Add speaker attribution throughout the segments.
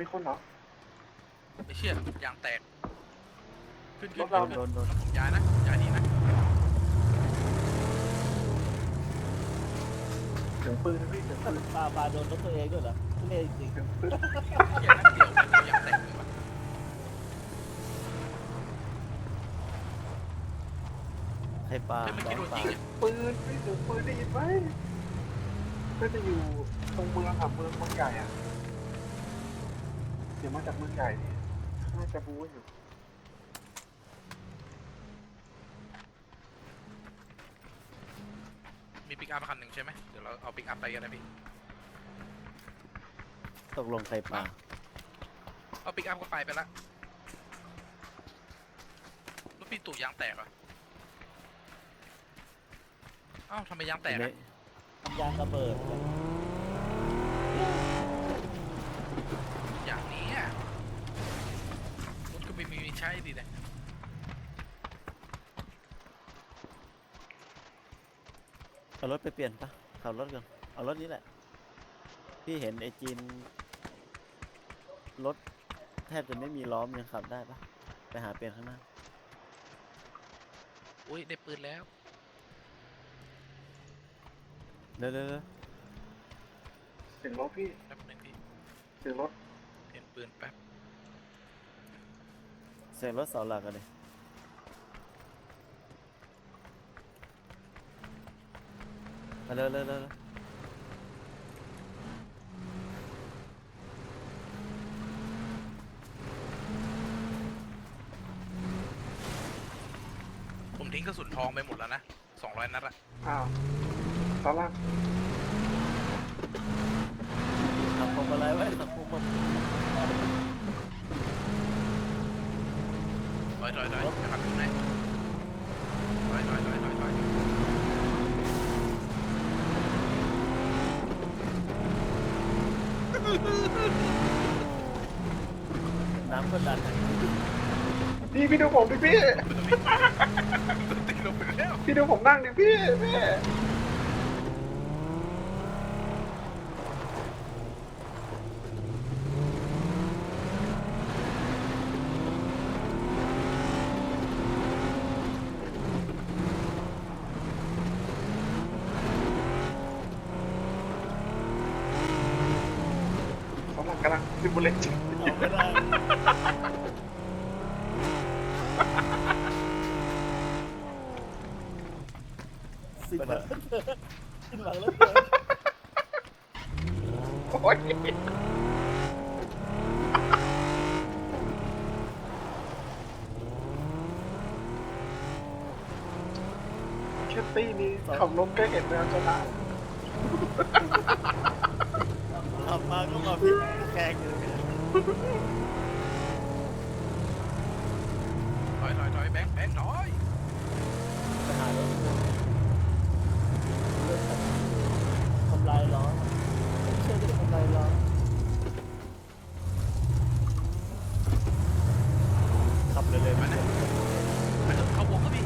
Speaker 1: มีคนเหรอ
Speaker 2: ไม่เชื่อยางแตก ขึ้นขึ้น
Speaker 1: รถ
Speaker 2: ขึ้
Speaker 1: เรา
Speaker 2: น
Speaker 3: โด
Speaker 2: ขึ้น
Speaker 3: นโดน
Speaker 2: แล้วผมย้ายนะย้ายนี่นะ
Speaker 1: เสียงปืนนะพี่เสียงปืน
Speaker 4: ปาปาโดนรถตัวเองด้วยเหรอทุเรศจริง
Speaker 1: เสียงปืน
Speaker 2: เหี้ยนัดเดียวมันเอายางแตกเลยวะ
Speaker 3: ใครปลา
Speaker 2: เฮ้ยเมื่อกี้โดนยิงเนี่ย
Speaker 1: ปืนพี่เสียงปืนได้ยินไหมน่าจะอยู่ตรงเมืองอะเมืองเมืองใหญ่อะ เดี๋ยวมาจากเมืองใหญ่นี่น่าจะบู๊อยู่
Speaker 2: มีปิกอัพคันหนึ่งใช่ไหมเดี๋ยวเราเอาปิกอัพไปกันนะพี่
Speaker 3: ตกลงใครปลา
Speaker 2: เอาปิกอัพก็ไปไปละรถพี่ตู่ยางแตกเหรอเอ้าทำไมยางแตก
Speaker 3: ไม่
Speaker 2: อะ
Speaker 4: ยางระเบิด
Speaker 2: อย่างนี้อะรถก็ไม่มีใช้ดีนะ
Speaker 3: เอารถไปเปลี่ยนปะขับรถก่อนเอารถนี้แหละ พี่เห็นไอจีนรถแทบจะไม่มีล้อมยังขับได้ปะไปหาเปลี่ยนข้างหน้า
Speaker 2: อุ้ยได้ปืนแล้ว
Speaker 3: เร็วเร็วเร็ว
Speaker 1: เสียงรถพี่
Speaker 2: แป๊บนึงพี่
Speaker 1: เสียงรถ
Speaker 2: เปลี่ยนปืนแป๊บ
Speaker 3: เสียงรถเสาหลักกันเลยมาเร็วเร็วเร็วเร็ว
Speaker 2: ผมทิ้งกระสุนทองไปหมดแล้วนะสองร้อยนัดอะ
Speaker 1: อ้าวตอนล่าง
Speaker 3: ขับพวงมาลัยไว้ขับพวงมา
Speaker 2: ถอยถอยถอยจะขับอยู่ไหนถอยถอยถอยถอยถอย
Speaker 3: น้ำก็ดัน
Speaker 1: พี่พี่ดูผมดิพี่
Speaker 2: ตีลงไปแล้ว
Speaker 1: พี่ดูผมนั่งดิพี่พี่ำลังกำลัง ซิมูเลต
Speaker 4: เอาไม่ได้สิ้นหวังสิ้นหวังแล้วเกิน
Speaker 1: โอ้ยแคตตี้นี้ขับรถใกล้เห็นแมวชนะ
Speaker 3: ขับมาก็มาพี่แข่งอยู่
Speaker 2: ถอยถอยถอยแบงค์แบงค์ถอย
Speaker 4: ไปหารถทำลายล้อไม่เชื่อจะทำลายล้อ
Speaker 3: ขับเลยเลย
Speaker 2: มาเนี่ยมาเถอะเข้าวงก็พี่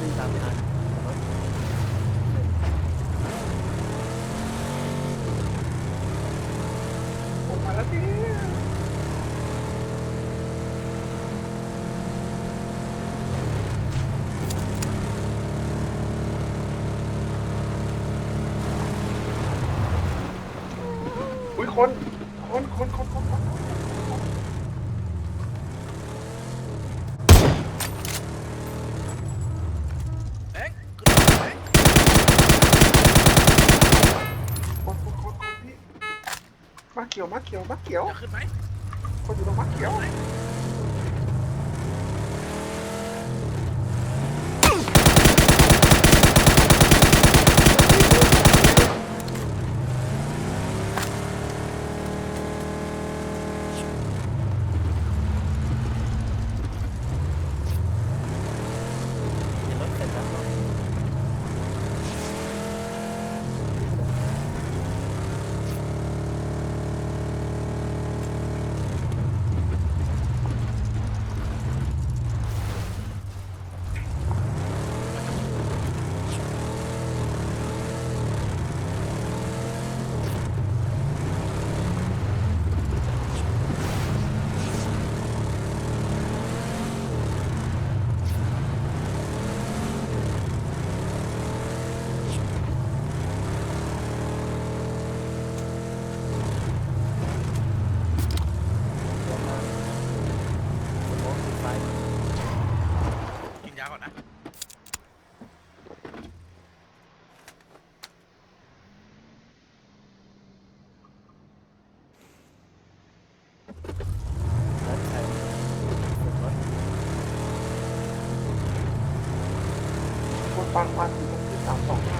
Speaker 3: วิ่งตามไม่ทันรถ
Speaker 1: ผมมาแล้วพี่อุ้ยคน คน คน คนคน มาเขียวมาเขียวมาเขียว
Speaker 2: จะขึ้นไหม
Speaker 1: คนอยู่ตรงมาเขียว
Speaker 3: เห็นรถเสร็จแล้ว
Speaker 1: ผ ปังปังอยู่ตรงที่สามสองห้า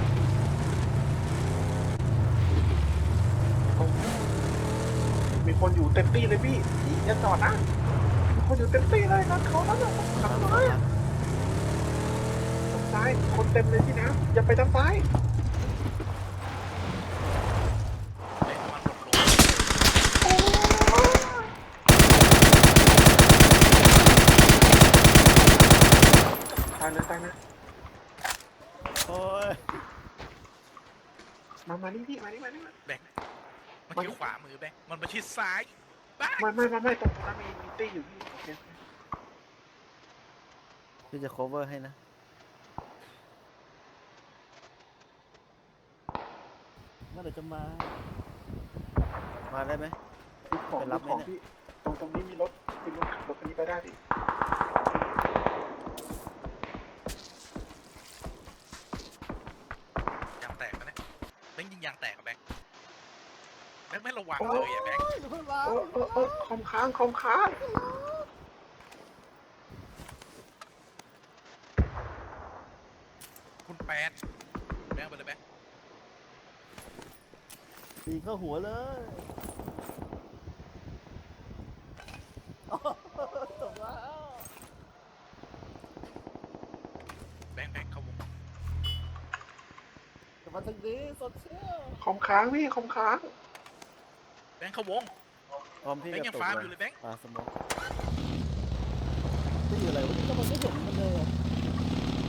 Speaker 1: มีคนอยู่เต็มที่เลยพี่พี่อย่าจอดนะมีคนอยู่เต็มที่เลยนะเขานั่นน่ะทางซ้ายอะทางซ้ายคนเต็มเลยพี่นะอย่าไปทางซ้าย
Speaker 2: เนหมดลง
Speaker 1: ตายเลยตายเลย
Speaker 3: โอ้ย
Speaker 1: มามา นี่พี่มานี่มานี่มา
Speaker 2: แบงค์มันที่ขวามือแบงค์มันไปที่ซ้ายบ้า
Speaker 1: ไม่ไม่ไม่ไม่ตรงนั้นมีมีตี้อยู่พี่โอเค
Speaker 3: พี่จะ cover ให้นะ
Speaker 4: เมื่อไหร่จะมา
Speaker 3: มาได้ไหม
Speaker 1: พี่ของ
Speaker 3: ไปรับไหม
Speaker 1: ของ
Speaker 3: เนี่ย
Speaker 1: พี่ตรงตรงนี้มีรถมีรถขับรถคันนี้ไปได้พี่
Speaker 2: ระวังเลยอะแบงค์
Speaker 4: เฮ้ยเพิ่งมา
Speaker 1: เออเออเออคอมค้างคอมค้าง
Speaker 2: คุณแปดแบงค์ไปเลยแบงค์
Speaker 4: ยิงเข้าหัวเลยตกแล้ว
Speaker 2: แบงค์แบงค์เข้าวง
Speaker 4: กลับมาทางนี้สดเชี่ยว
Speaker 1: คอมค้างพี่คอมค้าง
Speaker 2: แบ งค์เข้าวง
Speaker 3: พร้อมพี่
Speaker 2: แบงค์
Speaker 3: ก
Speaker 2: ยั
Speaker 3: ระ
Speaker 2: ง
Speaker 3: ตุก
Speaker 2: ฟาร์ม
Speaker 3: เล
Speaker 2: อยู่เลยยแบงค์
Speaker 3: ปลาสโมก
Speaker 4: จะอยู่อะไรวะนี่ก็มันไม่เห็นมันเลยอะ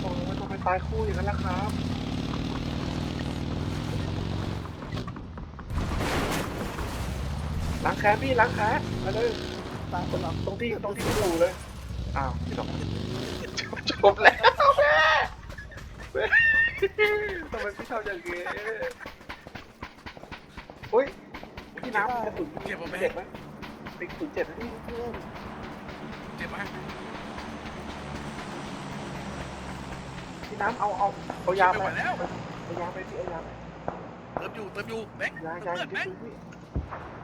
Speaker 1: โอ้ยทำไมตายคู่อย่างนั้นล่ะครับ ล้างแค้นพี่ล้างแค้นมาเลย
Speaker 4: ตายคนละ
Speaker 1: ตรงที่ตรงที่พี่อยู่เลย อ้าวพี่ดอกจบจบแล้วแม่แม่ทำไมพี่ทำอย่างนี้เฮ้ยพี่ น้ำกระสุน
Speaker 2: เจ็บปะแบง
Speaker 1: เจ็บ
Speaker 2: ค์
Speaker 1: ไหมติ๊กสุนเจ็บไหมพี่
Speaker 4: เพื่อน
Speaker 2: เจ็บปะ
Speaker 1: พี่น้ำเอาเอาเอายา
Speaker 2: ไม่
Speaker 1: ไป
Speaker 2: ไหวแล้ว
Speaker 1: เอายาไปพี่เอายาไป
Speaker 2: เติมอยู่เติมอยู่แบงค์
Speaker 1: ยา
Speaker 2: เติ
Speaker 1: ยามอ
Speaker 2: เลือยู่ดแบ
Speaker 1: ที่
Speaker 2: งค์
Speaker 1: พื้นพี่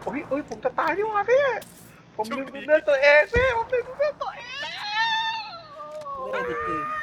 Speaker 1: โอ้ยเอ้ยผมจะตายดีกว่าพี่ผมลืมดูเลือดตัวเองพี่ผมลืมดูเลือดตัวเอง
Speaker 4: เล่นจริงๆ